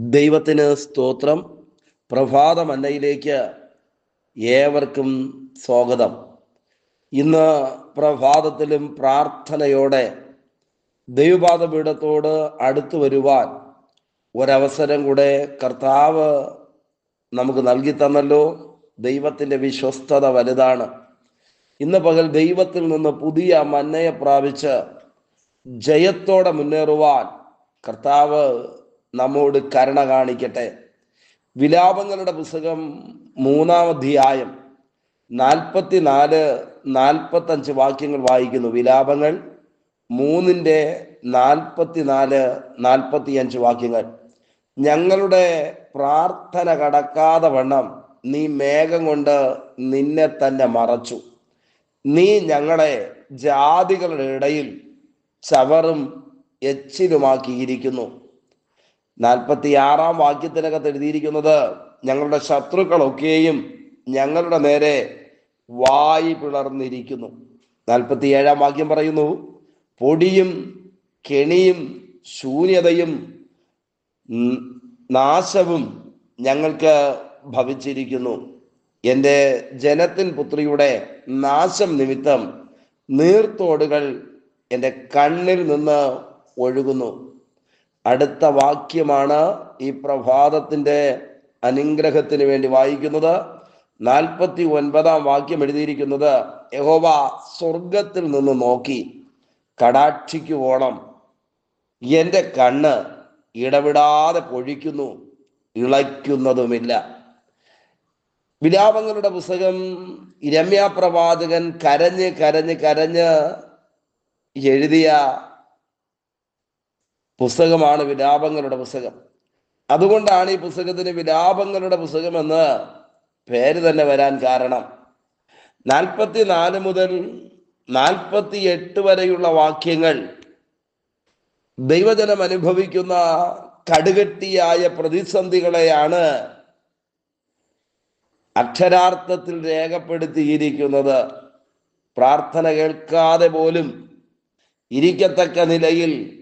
ദൈവത്തിന് സ്തോത്രം. പ്രഭാത മന്നയിലേക്ക് ഏവർക്കും സ്വാഗതം. ഇന്ന് പ്രഭാതത്തിലും പ്രാർത്ഥനയോടെ ദൈവപാത പീഠത്തോട് അടുത്തു വരുവാൻ ഒരവസരം കൂടെ കർത്താവ് നമുക്ക് നൽകി തന്നല്ലോ. ദൈവത്തിന്റെ വിശ്വസ്തത വലുതാണ്. ഇന്ന് പകൽ ദൈവത്തിൽ നിന്ന് പുതിയ മന്നയെ പ്രാപിച്ച് ജയത്തോടെ മുന്നേറുവാൻ കർത്താവ് നമ്മോട് കരുണ കാണിക്കട്ടെ. വിലാപങ്ങളുടെ പുസ്തകം മൂന്നാം അധ്യായം നാൽപ്പത്തി നാല് നാൽപ്പത്തഞ്ച് വാക്യങ്ങൾ വായിക്കുന്നു. വിലാപങ്ങൾ മൂന്നിന്റെ നാൽപ്പത്തി നാല് നാൽപ്പത്തി അഞ്ച് വാക്യങ്ങൾ. ഞങ്ങളുടെ പ്രാർത്ഥന കടക്കാതെ വണ്ണം നീ മേഘം കൊണ്ട് നിന്നെ തന്നെ മറച്ചു. നീ ഞങ്ങളെ ജാതികളുടെ ഇടയിൽ ചവറും എച്ചിലുമാക്കിയിരിക്കുന്നു. നാൽപ്പത്തി ആറാം വാക്യത്തിനകത്ത് എഴുതിയിരിക്കുന്നത് ഞങ്ങളുടെ ശത്രുക്കളൊക്കെയും ഞങ്ങളുടെ നേരെ വായി പിളർന്നിരിക്കുന്നു. നാൽപ്പത്തി ഏഴാം വാക്യം പറയുന്നു പൊടിയും കെണിയും ശൂന്യതയും നാശവും ഞങ്ങൾക്ക് ഭവിച്ചിരിക്കുന്നു. എന്റെ ജനത്തിൻ പുത്രിയുടെ നാശം നിമിത്തം നീർത്തോടുകൾ എന്റെ കണ്ണിൽ നിന്ന് ഒഴുകുന്നു. അടുത്ത വാക്യമാണ് ഈ പ്രഭാതത്തിന്റെ അനുഗ്രഹത്തിന് വേണ്ടി വായിക്കുന്നത്. നാൽപ്പത്തി ഒൻപതാം വാക്യം എഴുതിയിരിക്കുന്നത് യഹോവ സ്വർഗത്തിൽ നിന്ന് നോക്കി കടാക്ഷിക്കുവോളം എന്റെ കണ്ണ് ഇടവിടാതെ പൊഴിക്കുന്നു ഇളയ്ക്കുന്നതുമില്ല. വിലാപങ്ങളുടെ പുസ്തകം രമ്യ പ്രവാചകൻ കരഞ്ഞ് കരഞ്ഞ് കരഞ്ഞ് എഴുതിയ പുസ്തകമാണ് വിലാപങ്ങളുടെ പുസ്തകം. അതുകൊണ്ടാണ് ഈ പുസ്തകത്തിന് വിലാപങ്ങളുടെ പുസ്തകം എന്ന് പേര് തന്നെ വരാൻ കാരണം. നാൽപ്പത്തി നാല് മുതൽ നാൽപ്പത്തി എട്ട് വരെയുള്ള വാക്യങ്ങൾ ദൈവജനം അനുഭവിക്കുന്ന കടുകട്ടിയായ പ്രതിസന്ധികളെയാണ് അക്ഷരാർത്ഥത്തിൽ രേഖപ്പെടുത്തിയിരിക്കുന്നത്. പ്രാർത്ഥന കേൾക്കാതെ പോലും ഇരിക്കത്തക്ക നിലയിൽ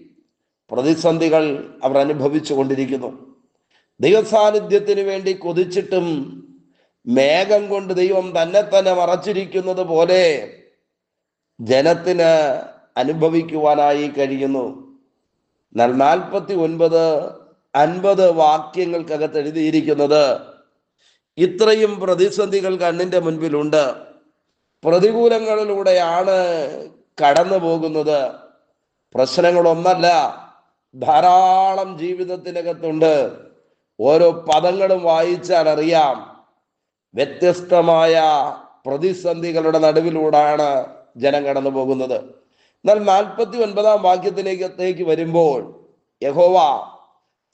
പ്രതിസന്ധികൾ അവർ അനുഭവിച്ചു കൊണ്ടിരിക്കുന്നു. ദൈവസാന്നിധ്യത്തിന് വേണ്ടി കൊതിച്ചിട്ടും മേഘം കൊണ്ട് ദൈവം തന്നെ തന്നെ മറച്ചിരിക്കുന്നത് പോലെ ജനത്തിന് അനുഭവിക്കുവാനായി കഴിയുന്നു. എന്നാൽ നാൽപ്പത്തി ഒൻപത് അൻപത് വാക്യങ്ങൾക്കകത്ത് എഴുതിയിരിക്കുന്നത് ഇത്രയും പ്രതിസന്ധികൾ കണ്ണിന്റെ മുൻപിലുണ്ട്. പ്രതികൂലങ്ങളിലൂടെയാണ് കടന്നു പോകുന്നത് പ്രശ്നങ്ങളൊന്നല്ല. ധാരാളം ജീവിതത്തിനകത്തുണ്ട്. ഓരോ പദങ്ങളും വായിച്ചാൽ അറിയാം വ്യത്യസ്തമായ പ്രതിസന്ധികളുടെ നടുവിലൂടെയാണ് ജനം കടന്നു പോകുന്നത്. എന്നാൽ നാൽപ്പത്തി ഒൻപതാം വാക്യത്തിലേക്കത്തേക്ക് വരുമ്പോൾ യഹോവ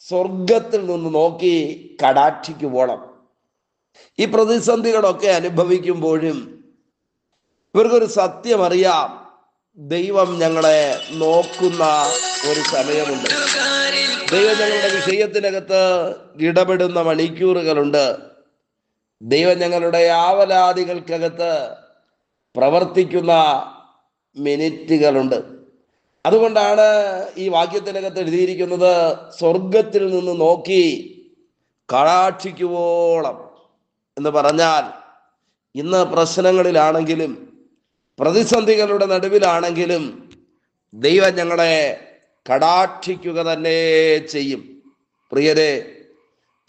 സ്വർഗത്തിൽ നിന്ന് നോക്കി കടാക്ഷിക്ക് പോണം. ഈ പ്രതിസന്ധികളൊക്കെ അനുഭവിക്കുമ്പോഴും ഇവർക്കൊരു സത്യം അറിയാം ദൈവം ഞങ്ങളെ നോക്കുന്ന ഒരു സമയമുണ്ട്. ദൈവം ഞങ്ങളുടെ വിഷയത്തിനകത്ത് ഇടപെടുന്ന മണിക്കൂറുകളുണ്ട്. ദൈവം ഞങ്ങളുടെ ആവലാദികൾക്കകത്ത് പ്രവർത്തിക്കുന്ന മിനിറ്റുകളുണ്ട്. അതുകൊണ്ടാണ് ഈ വാക്യത്തിനകത്ത് എഴുതിയിരിക്കുന്നത് സ്വർഗത്തിൽ നിന്ന് നോക്കി കടാക്ഷിക്കുവോളം എന്ന് പറഞ്ഞാൽ ഇന്ന് പ്രശ്നങ്ങളിലാണെങ്കിലും പ്രതിസന്ധികളുടെ നടുവിലാണെങ്കിലും ദൈവം ഞങ്ങളെ കടാക്ഷിക്കുക തന്നെ ചെയ്യും. പ്രിയരെ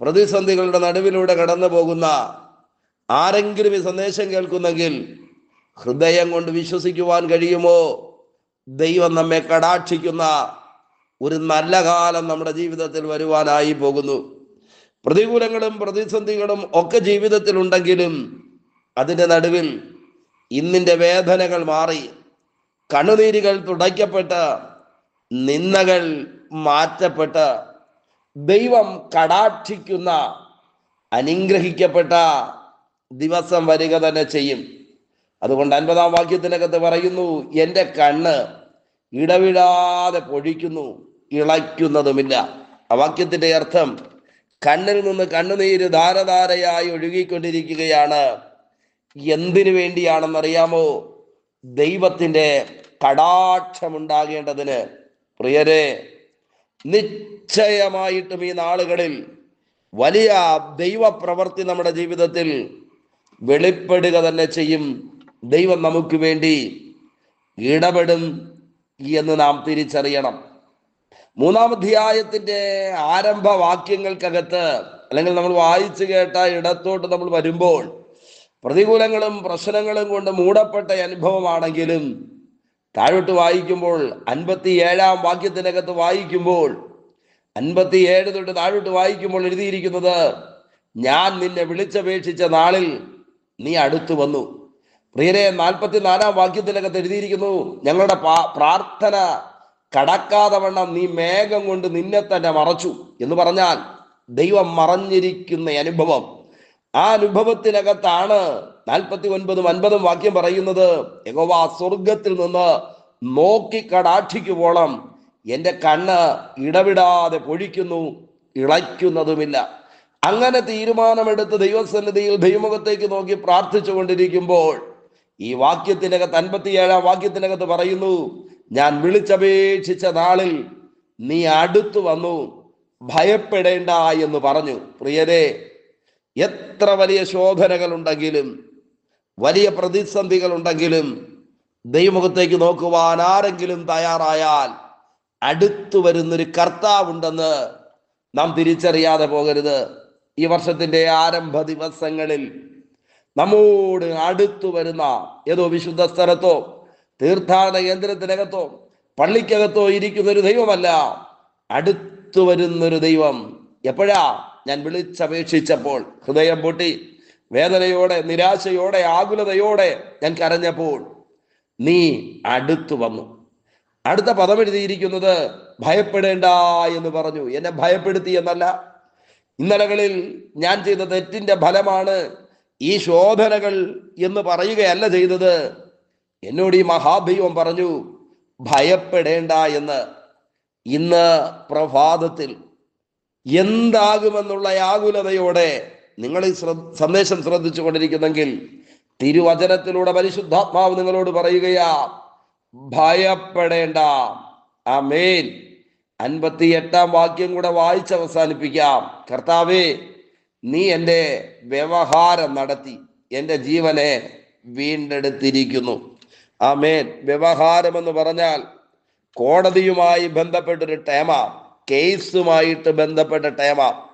പ്രതിസന്ധികളുടെ നടുവിലൂടെ കടന്നു പോകുന്ന ആരെങ്കിലും ഈ സന്ദേശം കേൾക്കുന്നെങ്കിൽ ഹൃദയം കൊണ്ട് വിശ്വസിക്കുവാൻ കഴിയുമോ? ദൈവം നമ്മെ കടാക്ഷിക്കുന്ന ഒരു നല്ല കാലം നമ്മുടെ ജീവിതത്തിൽ വരുവാനായി പോകുന്നു. പ്രതികൂലങ്ങളും പ്രതിസന്ധികളും ഒക്കെ ജീവിതത്തിൽ ഉണ്ടെങ്കിലും അതിന്റെ നടുവിൽ ഇന്നിന്റെ വേദനകൾ മാറി കണ്ണുനീരുകൾ തുടയ്ക്കപ്പെട്ട് നിന്ദകൾ മാറ്റപ്പെട്ട് ദൈവം കടാക്ഷിക്കുന്ന അനുഗ്രഹിക്കപ്പെട്ട ദിവസം വരിക തന്നെ ചെയ്യും. അതുകൊണ്ട് അൻപതാം വാക്യത്തിനകത്ത് പറയുന്നു എന്റെ കണ്ണ് ഇടവിടാതെ പൊഴിക്കുന്നു ഇളയ്ക്കുന്നതുമില്ല. ആ വാക്യത്തിന്റെ അർത്ഥം കണ്ണിൽ നിന്ന് കണ്ണുനീര് ധാരധാരയായി ഒഴുകിക്കൊണ്ടിരിക്കുകയാണ്. എന്തിനു വേണ്ടിയാണെന്നറിയാമോ? ദൈവത്തിന്റെ കടാക്ഷമുണ്ടാകേണ്ടതിന് പ്രിയരെ നിശ്ചയമായിട്ടും ഈ നാളുകളിൽ വലിയ ദൈവപ്രവർത്തി നമ്മുടെ ജീവിതത്തിൽ വെളിപ്പെടുക തന്നെ ചെയ്യും. ദൈവം നമുക്ക് വേണ്ടി ഇടപെടും എന്ന് നാം തിരിച്ചറിയണം. മൂന്നാം അധ്യായത്തിന്റെ ആരംഭ വാക്യങ്ങൾക്കകത്ത് അല്ലെങ്കിൽ നമ്മൾ വായിച്ചു കേട്ട ഇടത്തോട്ട് നമ്മൾ വരുമ്പോൾ പ്രതികൂലങ്ങളും പ്രശ്നങ്ങളും കൊണ്ട് മൂടപ്പെട്ട അനുഭവമാണെങ്കിലും താഴോട്ട് വായിക്കുമ്പോൾ അൻപത്തി ഏഴാം വാക്യത്തിനകത്ത് വായിക്കുമ്പോൾ അൻപത്തി ഏഴ് തൊട്ട് താഴോട്ട് വായിക്കുമ്പോൾ എഴുതിയിരിക്കുന്നത് ഞാൻ നിന്നെ വിളിച്ചപേക്ഷിച്ച നാളിൽ നീ അടുത്തു വന്നു. പ്രിയരെ നാൽപ്പത്തി നാലാം വാക്യത്തിനകത്ത് എഴുതിയിരിക്കുന്നു ഞങ്ങളുടെ പ്രാർത്ഥന കടക്കാതെ വണ്ണം നീ മേഘം കൊണ്ട് നിന്നെ തന്നെ മറച്ചു. എന്ന് പറഞ്ഞാൽ ദൈവം മറഞ്ഞിരിക്കുന്ന അനുഭവം. ആ അനുഭവത്തിനകത്താണ് നാൽപ്പത്തി ഒൻപതും അൻപതും വാക്യം പറയുന്നത് യഹോവ സ്വർഗത്തിൽ നിന്ന് നോക്കി കടാക്ഷിക്കുവോളം എന്റെ കണ്ണ് ഇടവിടാതെ പൊഴിക്കുന്നു ഇളയ്ക്കുന്നതുമില്ല. അങ്ങനെ തീരുമാനമെടുത്ത് ദൈവസന്നിധിയിൽ ദൈവമുഖത്തേക്ക് നോക്കി പ്രാർത്ഥിച്ചു കൊണ്ടിരിക്കുമ്പോൾ ഈ വാക്യത്തിനകത്ത് അൻപത്തിയേഴാം വാക്യത്തിനകത്ത് പറയുന്നു ഞാൻ വിളിച്ചപേക്ഷിച്ച നാളിൽ നീ അടുത്തു വന്നു ഭയപ്പെടേണ്ട എന്ന് പറഞ്ഞു. പ്രിയരെ എത്ര വലിയ ശോധനകൾ ഉണ്ടെങ്കിലും വലിയ പ്രതിസന്ധികൾ ഉണ്ടെങ്കിലും ദൈവമുഖത്തേക്ക് നോക്കുവാൻ ആരെങ്കിലും തയ്യാറായാൽ അടുത്തു വരുന്നൊരു കർത്താവുണ്ടെന്ന് നാം തിരിച്ചറിയാതെ പോകരുത്. ഈ വർഷത്തിന്റെ ആരംഭ ദിവസങ്ങളിൽ നമ്മോട് അടുത്തു വരുന്ന ഏതോ വിശുദ്ധ സ്ഥലത്തോ തീർത്ഥാടന കേന്ദ്രത്തിനകത്തോ പള്ളിക്കകത്തോ ഇരിക്കുന്ന ഒരു ദൈവമല്ല. അടുത്തു വരുന്നൊരു ദൈവം. എപ്പോഴാ? ഞാൻ വിളിച്ചപേക്ഷിച്ചപ്പോൾ. ഹൃദയം പൊട്ടി. വേദനയോടെ നിരാശയോടെ ആകുലതയോടെ ഞാൻ കരഞ്ഞപ്പോൾ നീ അടുത്തു വന്നു. അടുത്ത പദം എഴുതിയിരിക്കുന്നത് ഭയപ്പെടേണ്ട എന്ന് പറഞ്ഞു. എന്നെ ഭയപ്പെടുത്തി എന്നല്ല. ഇന്നലകളിൽ ഞാൻ ചെയ്ത തെറ്റിന്റെ ഫലമാണ് ഈ ശോധനകൾ എന്ന് പറയുകയല്ല ചെയ്തത്. എന്നോട് ഈ മഹാഭൈവം പറഞ്ഞു ഭയപ്പെടേണ്ട എന്ന്. ഇന്ന് പ്രഭാതത്തിൽ എന്താകുമെന്നുള്ള ആകുലതയോടെ നിങ്ങൾ ഈ സന്ദേശം ശ്രദ്ധിച്ചു കൊണ്ടിരിക്കുന്നെങ്കിൽ തിരുവചനത്തിലൂടെ പരിശുദ്ധാത്മാവ് നിങ്ങളോട് പറയുകയാ ഭയപ്പെടേണ്ട. ആമേൻ. അൻപത്തി എട്ടാം വാക്യം കൂടെ വായിച്ച് അവസാനിപ്പിക്കാം. കർത്താവേ നീ എന്റെ വ്യവഹാരം നടത്തി എന്റെ ജീവനെ വീണ്ടെടുത്തിരിക്കുന്നു. ആമേൻ. വ്യവഹാരം എന്ന് പറഞ്ഞാൽ കോടതിയുമായി ബന്ധപ്പെട്ടൊരു ടേമ കേസുമായിട്ട് ബന്ധപ്പെട്ട ടേമ.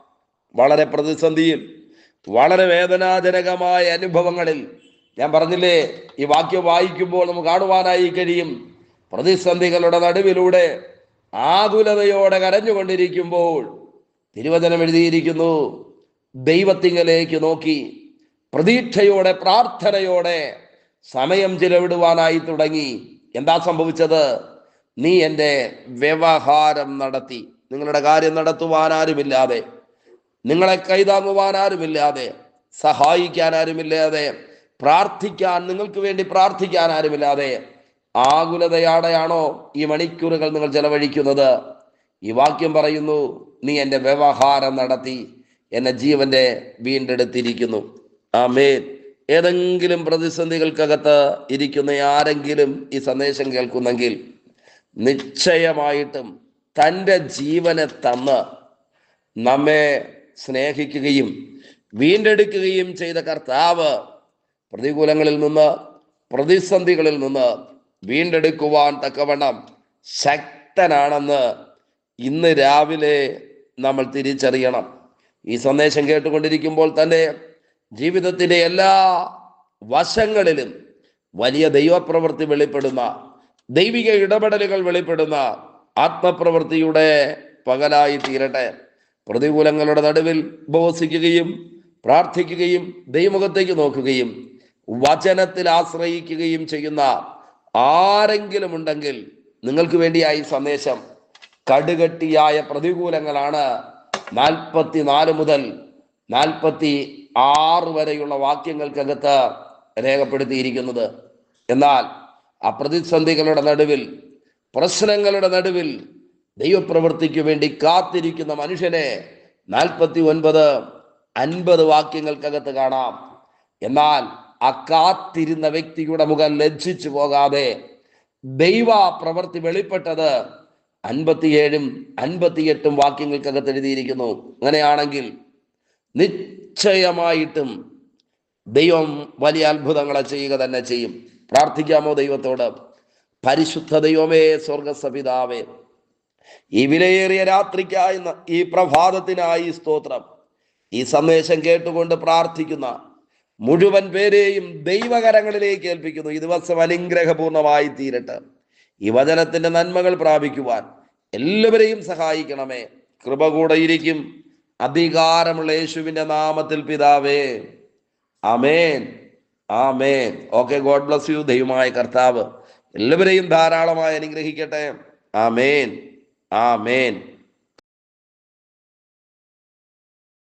വളരെ പ്രതിസന്ധിയിൽ വളരെ വേദനാജനകമായ അനുഭവങ്ങളിൽ ഞാൻ പറഞ്ഞില്ലേ ഈ വാക്യം വായിക്കുമ്പോൾ നമുക്ക് കാണുവാനായി കഴിയും. പ്രതിസന്ധികളുടെ നടുവിലൂടെ ആകുലതയോടെ കരഞ്ഞുകൊണ്ടിരിക്കുമ്പോൾ തിരുവചനം എഴുതിയിരിക്കുന്നു ദൈവത്തിങ്കലേക്ക് നോക്കി പ്രതീക്ഷയോടെ പ്രാർത്ഥനയോടെ സമയം ചിലവിടുവാനായി തുടങ്ങി. എന്താ സംഭവിച്ചത്? നീ എന്റെ വ്യവഹാരം നടത്തി. നിങ്ങളുടെ കാര്യം നടത്തുവാൻ ആരുമില്ലാതെ നിങ്ങളെ കൈതാങ്ങുവാൻ ആരുമില്ലാതെ സഹായിക്കാൻ ആരുമില്ലാതെ പ്രാർത്ഥിക്കാൻ നിങ്ങൾക്ക് വേണ്ടി പ്രാർത്ഥിക്കാൻ ആരുമില്ലാതെ ആകുലതയാടെയാണോ ഈ മണിക്കൂറുകൾ നിങ്ങൾ ചെലവഴിക്കുന്നത്? ഈ വാക്യം പറയുന്നു നീ എന്റെ വ്യവഹാരം നടത്തി എന്നെ ജീവന്റെ വീണ്ടെടുത്തിരിക്കുന്നു. ആ മേൽ ഏതെങ്കിലും പ്രതിസന്ധികൾക്കകത്ത് ഇരിക്കുന്ന ആരെങ്കിലും ഈ സന്ദേശം കേൾക്കുന്നെങ്കിൽ നിശ്ചയമായിട്ടും തന്റെ ജീവനെ തന്ന് നമ്മെ സ്നേഹിക്കുകയും വീണ്ടെടുക്കുകയും ചെയ്ത കർത്താവ് പ്രതികൂലങ്ങളിൽ നിന്ന് പ്രതിസന്ധികളിൽ നിന്ന് വീണ്ടെടുക്കുവാൻ തക്കവണ്ണം ശക്തനാണെന്ന് ഇന്ന് രാവിലെ നമ്മൾ തിരിച്ചറിയണം. ഈ സന്ദേശം കേട്ടുകൊണ്ടിരിക്കുമ്പോൾ തന്നെ ജീവിതത്തിന്റെ എല്ലാ വശങ്ങളിലും വലിയ ദൈവപ്രവൃത്തി വെളിപ്പെടുന്ന ദൈവിക ഇടപെടലുകൾ വെളിപ്പെടുന്ന ആത്മപ്രവൃത്തിയുടെ പകലായി തീരട്ടെ. പ്രതികൂലങ്ങളുടെ നടുവിൽ ഉപവസിക്കുകയും പ്രാർത്ഥിക്കുകയും ദൈവമുഖത്തേക്ക് നോക്കുകയും വചനത്തിൽ ആശ്രയിക്കുകയും ചെയ്യുന്ന ആരെങ്കിലും ഉണ്ടെങ്കിൽ നിങ്ങൾക്ക് വേണ്ടിയായി സന്ദേശം. കടുകട്ടിയായ പ്രതികൂലങ്ങളാണ് നാൽപ്പത്തി നാല് മുതൽ നാൽപ്പത്തി ആറ് വരെയുള്ള വാക്യങ്ങൾക്കകത്ത് രേഖപ്പെടുത്തിയിരിക്കുന്നത്. എന്നാൽ ആ പ്രതിസന്ധികളുടെ നടുവിൽ പ്രശ്നങ്ങളുടെ നടുവിൽ ദൈവപ്രവൃത്തിക്ക് വേണ്ടി കാത്തിരിക്കുന്ന മനുഷ്യനെ നാൽപ്പത്തി ഒൻപത് അൻപത് വാക്യങ്ങൾക്കകത്ത് കാണാം. എന്നാൽ ആ കാത്തിരുന്ന വ്യക്തിയുടെ മുഖം ലജ്ജിച്ചു പോകാതെ ദൈവ പ്രവൃത്തി വെളിപ്പെട്ടത് അൻപത്തിയേഴും അൻപത്തിയെട്ടും വാക്യങ്ങൾക്കകത്ത് എഴുതിയിരിക്കുന്നു. അങ്ങനെയാണെങ്കിൽ നിശ്ചയമായിട്ടും ദൈവം വലിയ അത്ഭുതങ്ങളെ ചെയ്യുക തന്നെ ചെയ്യും. പ്രാർത്ഥിക്കാമോ ദൈവത്തോട്? പരിശുദ്ധ ദൈവമേ സ്വർഗസപിതാവേ ഈ വിലയേറിയ രാത്രിക്കായി ഈ പ്രഭാതത്തിനായി സ്തോത്രം. ഈ സന്ദേശം കേട്ടുകൊണ്ട് പ്രാർത്ഥിക്കുന്ന മുഴുവൻ പേരെയും ദൈവകരങ്ങളിലേക്ക് ഏൽപ്പിക്കുന്നു. ഈ ദിവസം അനുഗ്രഹപൂർണമായി തീരട്ടെ. ഈ വചനത്തിന്റെ നന്മകൾ പ്രാപിക്കുവാൻ എല്ലാവരെയും സഹായിക്കണമേ. കൃപ കൂടെയിരിക്കും അധികാരമുള്ള യേശുവിന്റെ നാമത്തിൽ പിതാവേ. Amen amen. Okay God bless you. ദൈവമായ കർത്താവ് എല്ലാവരെയും ധാരാളമായി അനുഗ്രഹിക്കട്ടെ. ആമേൻ. ആമേൻ